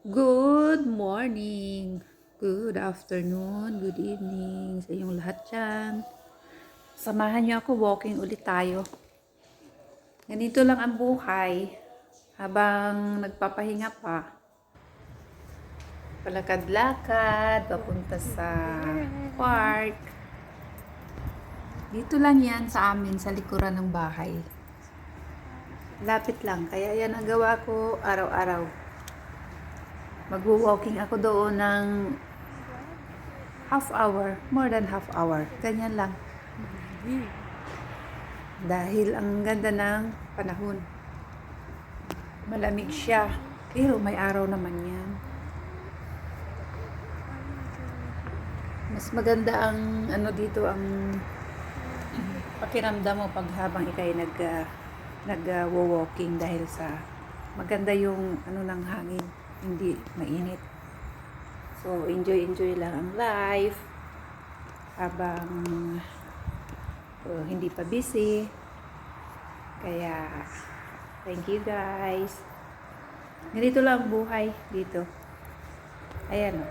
Good morning, good afternoon, good evening sa inyong lahat dyan. Samahan niyo ako, walking ulit tayo. Ganito lang ang buhay habang nagpapahinga pa. Palakad-lakad, papunta sa park. Dito lang yan sa amin, sa likuran ng bahay. Lapit lang, kaya yan ang gawa ko araw-araw. Magwo-walking ako doon ng half hour, more than half hour. Ganyan lang. Dahil ang ganda ng panahon. Malamig siya. Pero may araw naman yan. Mas maganda ang ano dito ang pakiramdam mo pag habang ikay nag uh, nag uh, walking dahil sa maganda yung ano ng hangin hindi mainit. So, enjoy-enjoy lang ang life habang uh, hindi pa busy. Kaya, thank you guys. Ganito lang ang buhay dito. Ayan o.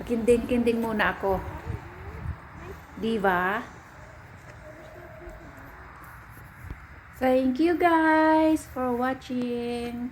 Pakinding-kinding muna ako. Diba? Thank you guys for watching.